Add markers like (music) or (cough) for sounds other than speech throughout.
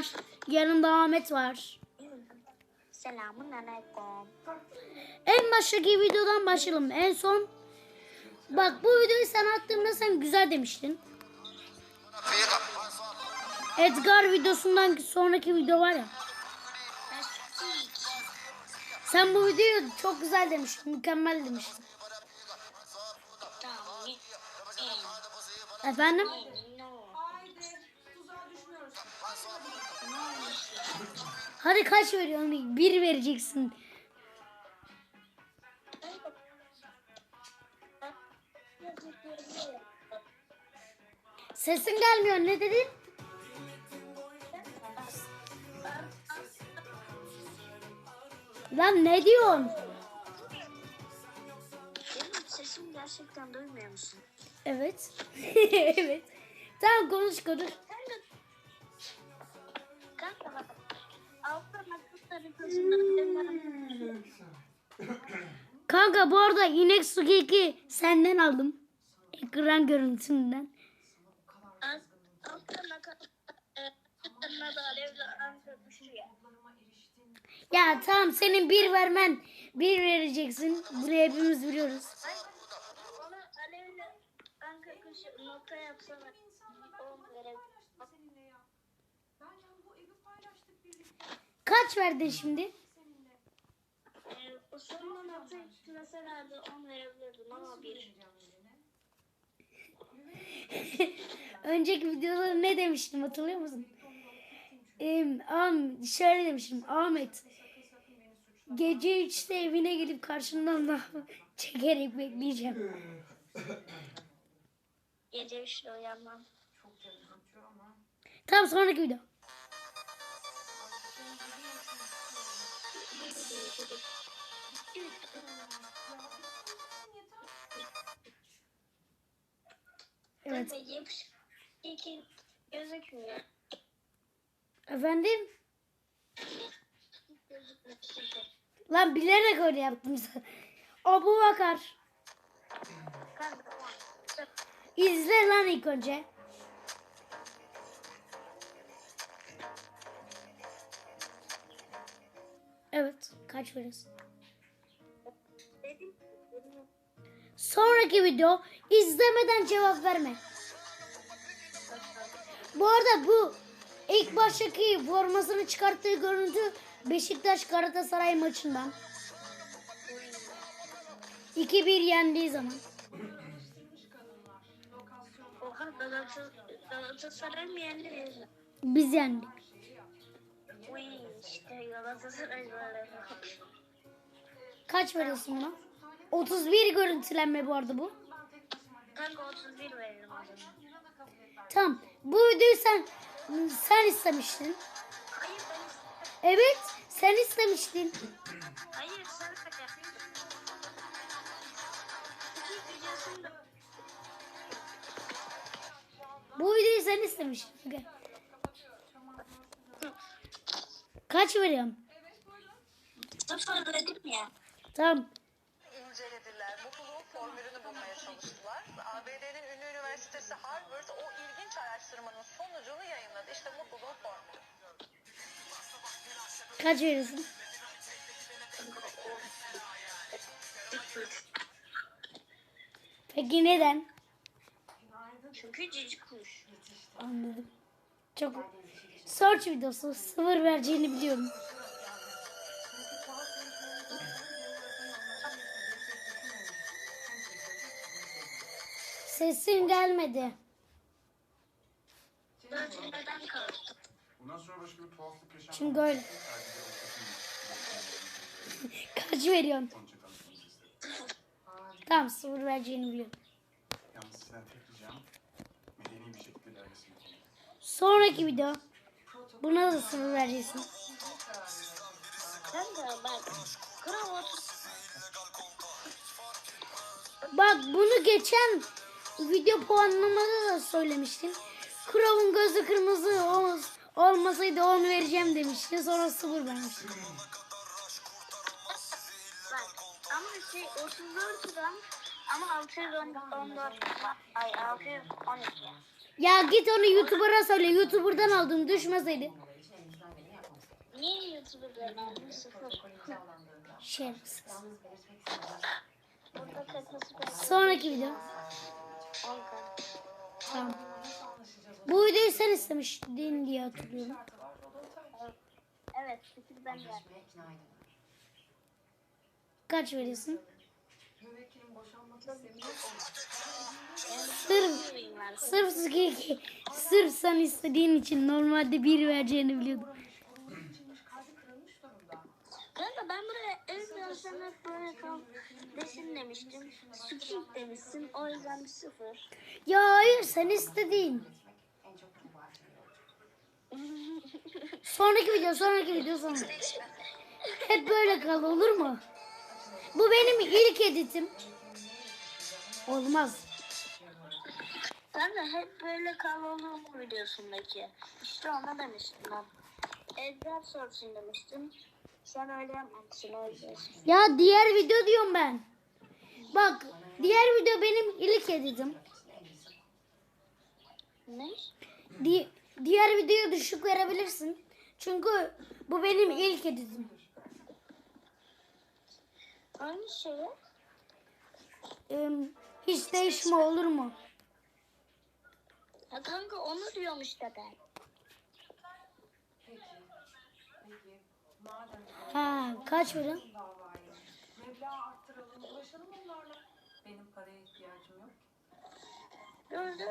var. Yanında Ahmet var. Selamun aleyküm. En baştaki videodan başlayalım. En son bak bu videoyu sen attığımda sen güzel demiştin. Edgar videosundan sonraki video var ya. Sen bu videoyu çok güzel demiştin. Mükemmel demiştin. Efendim? Hadi kaç veriyorsun? Bir vereceksin. Sesin gelmiyor. Ne dedin? Lan ne diyorsun? Benim sesim gerçekten duymuyor musun? Evet. (laughs) evet. Tamam konuş konuş. Kanka bu arada inek su keki senden aldım. Ekran görüntüsünden. Ya tamam senin bir vermen bir vereceksin. Bunu hepimiz biliyoruz. Ona alevle kuşu nokta yapsana. On verebilirim. seninle ya. Ben yani bu evi paylaştık birlikte. Kaç verdin şimdi? Ee, sonuna nokta etmeselerdi on verebilirdim ama bir. (laughs) Önceki videoda ne demiştim hatırlıyor musun? Em, am, şöyle demiştim. Ahmet gece 3'te evine gelip karşından da (laughs) çekerek bekleyeceğim. Gece üçte uyanmam. Tamam sonraki video. Evet. Gözükmüyor. Efendim? Lan bilerek öyle yaptım. (laughs) Abu Bakar. İzle lan ilk önce. Kaç? Dedim. Sonraki video izlemeden cevap verme. Bu arada bu ilk baştaki formasını çıkarttığı görüntü Beşiktaş Galatasaray maçından. 2-1 yendiği zaman. Oha Galata, Galatasaray mı yendi? Biz yendik. Uy işte Galatasaray böyle. Kaç veriyorsun buna? 31 görüntülenme bu arada bu. Kanka 31 veririm o zaman. Tamam. Bu videoyu sen sen istemiştin. Hayır ben istedim. Evet, sen istemiştin. Hayır sen Bu videoyu sen istemiştin. Gel. Kaç veriyorum? sıfır dedim ya. Tamam. incelediler. Mutluluğun formülünü bulmaya çalıştılar. ABD'nin ünlü üniversitesi Harvard o ilginç araştırmanın sonucunu yayınladı. İşte mutluluğun formülü. Kaç veriyorsun? Peki neden? Çünkü cici kuş. Anladım. Çok search videosu sıfır vereceğini biliyorum. Sesin gelmedi. Çünkü öyle. Kaç veriyorsun? Tamam sıfır vereceğini biliyorum. Sonraki video. Buna da sıfır vereceksin. Bak. Bak bunu geçen video puanlamada da söylemiştin. Krov'un gözü kırmızı ol- olmasaydı 10 vereceğim demiştin. Sonra sıfır vermiştin. Bak. Ama şey 34 gram ama 614 ay 612. Ya git onu YouTuber'a söyle. YouTuber'dan aldım düşmeseydi. Niye beğendin? Sıfır. Şerefsiz. Sonraki video. Tamam. Bu videoyu sen istemiştin diye hatırlıyorum. Evet, fikir ben geldim. Kaç veriyorsun? Müvekkilin boşanmak istemiyor. Ben. sırf, sırf, sen istediğin için normalde bir vereceğini biliyordum. Kanka ben buraya ev görsem hep böyle kal desin demiştim. Sukik demişsin. O yüzden bir sıfır. Ya hayır sen istedin. Sonraki video, sonraki video sonra. Hep böyle kal olur mu? Bu benim ilk editim. Olmaz. Kanka hep böyle kal olur mu videosundaki? İşte ona demiştim ben. Ezber sorsun demiştim. Sen öyle yapmamışsın o yüzden. Ya diğer video diyorum ben. Bak diğer video benim ilk editim. Ne? Di- diğer videoya düşük verebilirsin. Çünkü bu benim ilk editim. Hangi şeyi? Ee, hiç değişme olur mu? Ha kanka onu diyorum işte ben. Peki. Peki. Madem Ha kaç verin? davayı meblağ arttıralım, ulaşalım onlarla. Benim paraya ihtiyacım yok.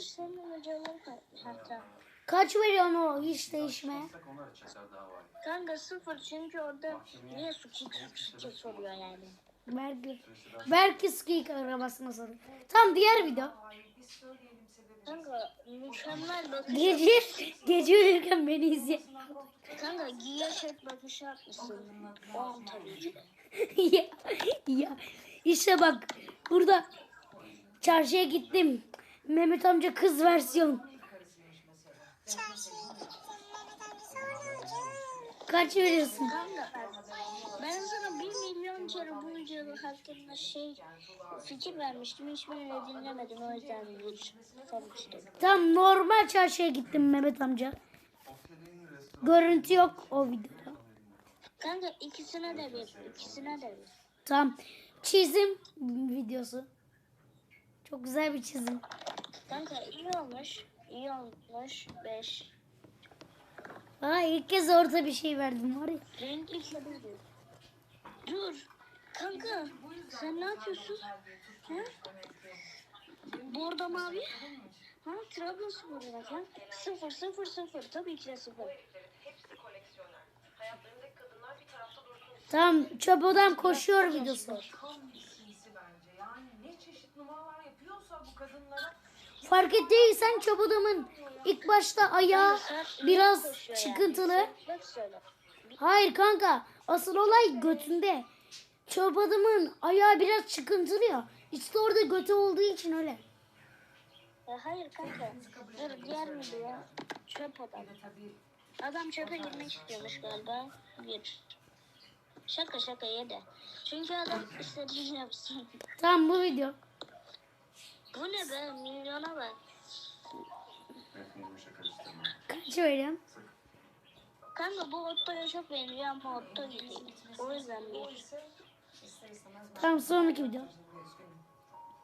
Senin hocaları hatta. Kaç veriyorsun o hiç değişme? Konuşsak onlar açacaklar davayı. Kanka sıfır çünkü orada niye sukik sukik soruyor yani. Belki, belki skik arabasına sorun. Tam diğer video. Hayır, biz söyleyelim sebebi. Kanka mükemmel bakış. Gece, gece uyurken beni izle. Kanka giya şek bakış atmışsın. On tabii ki. (laughs) ya, ya. İşte bak burada çarşıya gittim. Mehmet amca kız versiyon. Kaç veriyorsun? Kanka kere bu video hakkında şey fikir vermiştim. Hiçbirini dinlemedim o yüzden bir. Tam normal çarşıya gittim Mehmet amca. Görüntü yok o videoda. Kanka ikisine de bir, ikisine de bir. Tam çizim videosu. Çok güzel bir çizim. Kanka iyi olmuş, iyi olmuş. Beş. Aa ilk kez orta bir şey verdim var ya. Kedi diyor. Dur. Kanka sen ne yapıyorsun? Ha? Bordo mavi. Ha Trabzonspor demek ha? Sıfır sıfır sıfır. Tabii ki de sıfır. Tam çöp odam koşuyor videosu. Fark ettiysen çöp odamın ilk başta ayağı biraz çıkıntılı. Hayır kanka asıl olay götünde. Çöp adamın ayağı biraz çıkıntılı ya. İşte orada götü olduğu için öyle. Ya hayır kanka. Dur diğer video. Çöp adam. Adam çöpe girmek istiyormuş galiba. Bir. Şaka şaka yedi. Çünkü adam istediğini yapsın. Tamam bu video. Bu ne be? Milyona bak. Kaç veriyorum? Kanka bu Otto'ya çok benziyor ama Otto değil. O yüzden bir. Tamam sonraki video.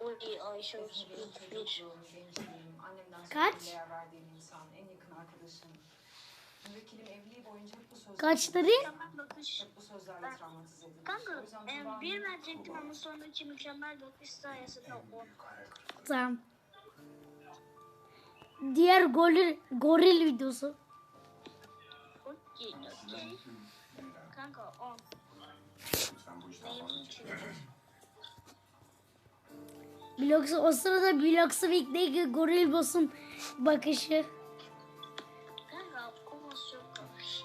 Uy Ayşe. Bir. Kaç? sonra değer verdiğim insan, en yakın arkadaşım. Müvekkilim evliliği boyunca hep bu sözlerle, Kaç dedi? Mükemmel bakış. hep bu sözlerle travmatize edilmiş. Kanka e, bir verecektim ama sonraki mükemmel bakış sayesinde on. Tamam. Diğer goril, goril videosu. Okey. Kanka on. Lütfen bu işten Benim vazgeç. için. O sırada Week'teki goril boss'un bakışı. Kanka o çok komik.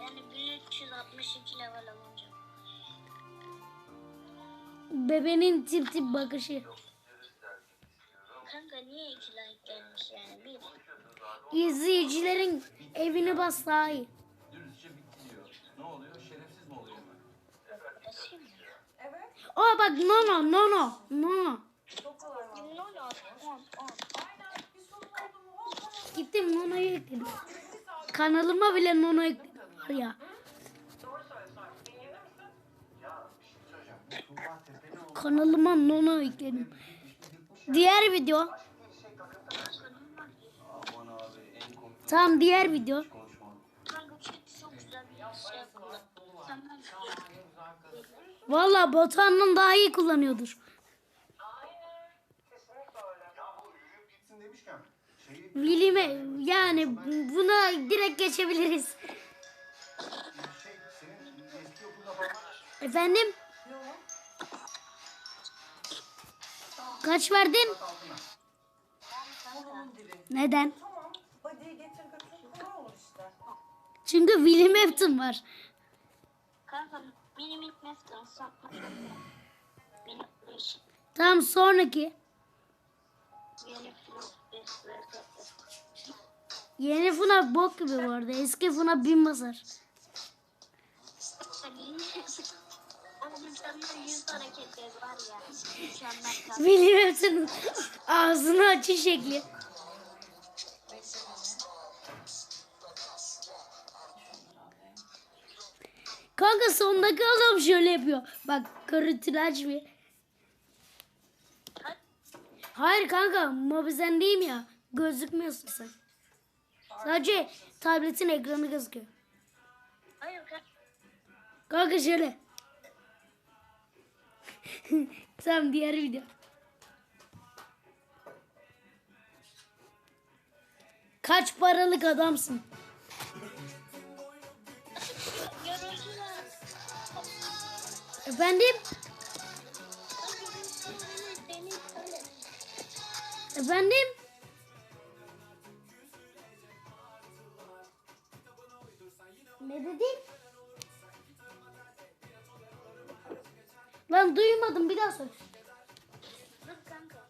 Yani 1362 level alınca. Bebenin tip tip bakışı. Kanka niye iki like gelmiş yani? Bir. İzleyicilerin evini bas daha iyi. Açayım? Evet. Aa bak nono nono nono. Çok kolay var. Nono. On Gittim nonoyu ekledim. Kanalıma bile nono ekledim var ya. Kanalıma nono ekledim. Diğer video. Tamam diğer video. Kanka çok güzel bir şey yapalım. Valla Batuhan'dan daha iyi kullanıyordur. Vilime yani buna direkt geçebiliriz. Efendim? Kaç verdin? Neden? Çünkü William Afton var. Kanka benim ilk satma. Benim. Tamam sonraki. Yeni FNAF bok gibi bu arada. Eski FNAF bin basar. O mükemmel yüz hareketleri Kanka sondaki adam şöyle yapıyor. Bak görüntüler bir. Hayır kanka mobizen değilim ya. Gözükmüyorsun sen. Sadece tabletin ekranı gözüküyor. Hayır kanka. Kanka şöyle. (laughs) tamam diğer video. Kaç paralık adamsın? Efendim? Efendim? Ne dedin? Lan duymadım bir daha söyle. Dur kanka.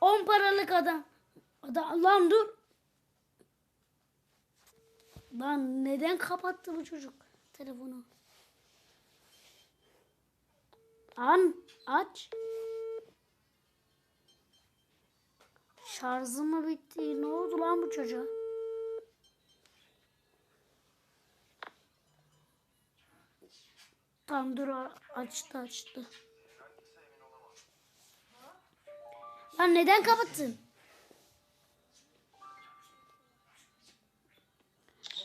10 paralık adam. adam. Lan dur. Lan neden kapattı bu çocuk telefonu? An aç. Şarjı mı bitti? Ne oldu lan bu çocuğa? Tamam dur açtı açtı. Lan neden kapattın?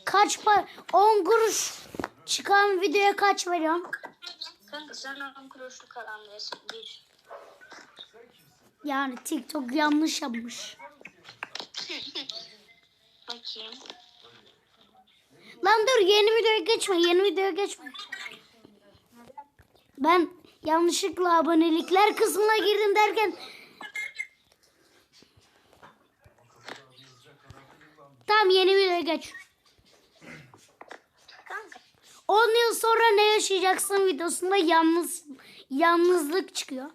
Kaç para? 10 kuruş çıkan videoya kaç veriyorum? Kanka sen 10 kuruşluk adam. Bir. Yani TikTok yanlış yapmış. (laughs) Bakayım. Lan dur yeni videoya geçme. Yeni videoya geçme. Ben yanlışlıkla abonelikler kısmına girdim derken Tamam yeni videoya geç. Kanka. 10 yıl sonra ne yaşayacaksın videosunda yalnız yalnızlık çıkıyor.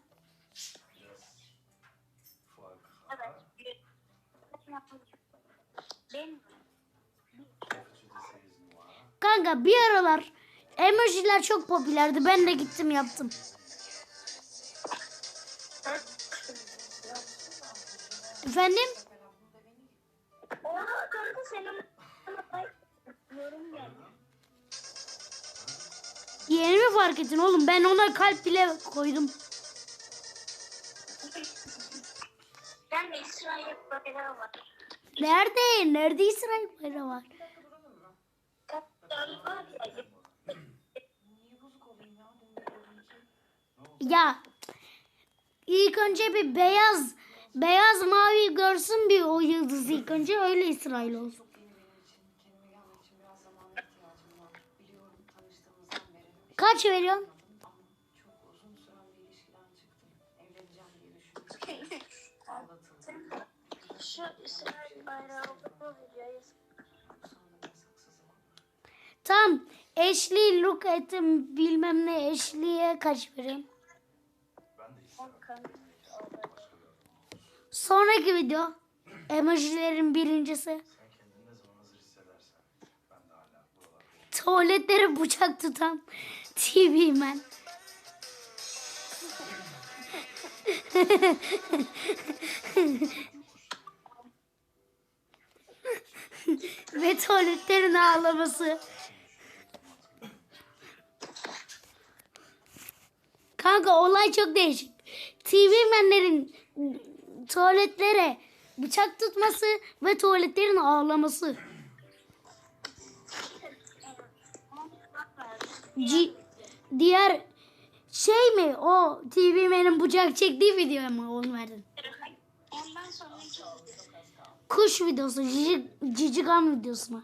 Kanka bir aralar emojiler çok popülerdi. Ben de gittim yaptım. Efendim? Fark ettin oğlum? Ben ona kalp bile koydum. Ben de İsrail bayrağı var. Nerede? Nerede İsrail bayrağı var? Ya. İlk önce bir beyaz beyaz mavi görsün bir o yıldız ilk önce öyle İsrail olsun. Çok yeni benim için. Kendime gelmek için biraz zamana ihtiyacım var. Biliyorum tanıştığımızdan beri. Kaç veriyorsun? Ama çok uzun süren bir ilişkiden çıktım. Evleneceğim diye Şu İsrail bayrağı oldu. Tam Ashley look ettim bilmem ne Ashley'e kaç vereyim? Sonraki video emojilerin birincisi. Tuvaletlere bıçak tutan TV man. Ve tuvaletlerin ağlaması. Kanka olay çok değişik. TV menlerin tuvaletlere bıçak tutması ve tuvaletlerin ağlaması. C- diğer şey mi o TV menin bıçak çektiği video mu onu verdin? Ondan sonra Kuş videosu, cici, cicigan videosu mu?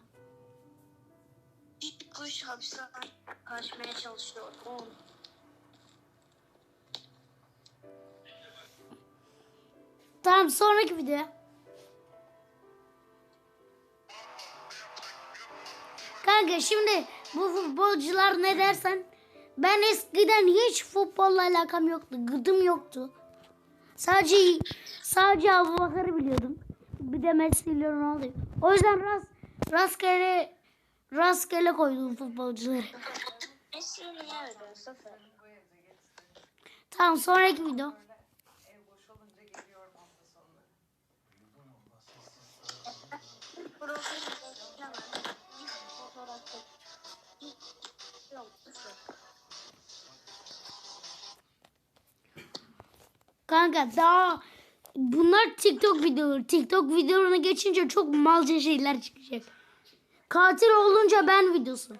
bir kuş hapisten kaçmaya çalışıyor. Tamam sonraki video. Kanka şimdi bu futbolcular ne dersen ben eskiden hiç futbolla alakam yoktu. Gıdım yoktu. Sadece sadece Abu biliyordum. Bir de Messi ile Ronaldo. O yüzden rast, rastgele rastgele koydum futbolcuları. Tamam sonraki video. (laughs) Kanka daha bunlar TikTok videoları. TikTok videolarına geçince çok malca şeyler çıkacak. Katil olunca ben videosu.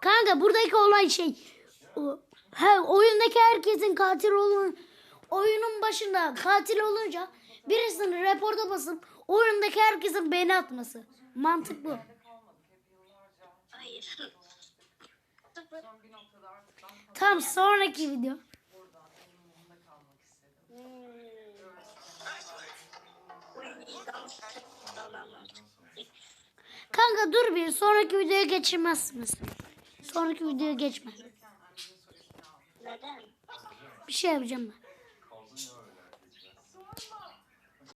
Kanka buradaki olay şey. He, oyundaki herkesin katil olun oyunun başında katil olunca birisinin reporta basıp oyundaki herkesin beni atması. Mantık bu. Hayır. (laughs) Tamam sonraki video. Kanka dur bir sonraki videoya geçirmezsiniz. Sonraki videoya geçme. Neden? Bir şey yapacağım ben.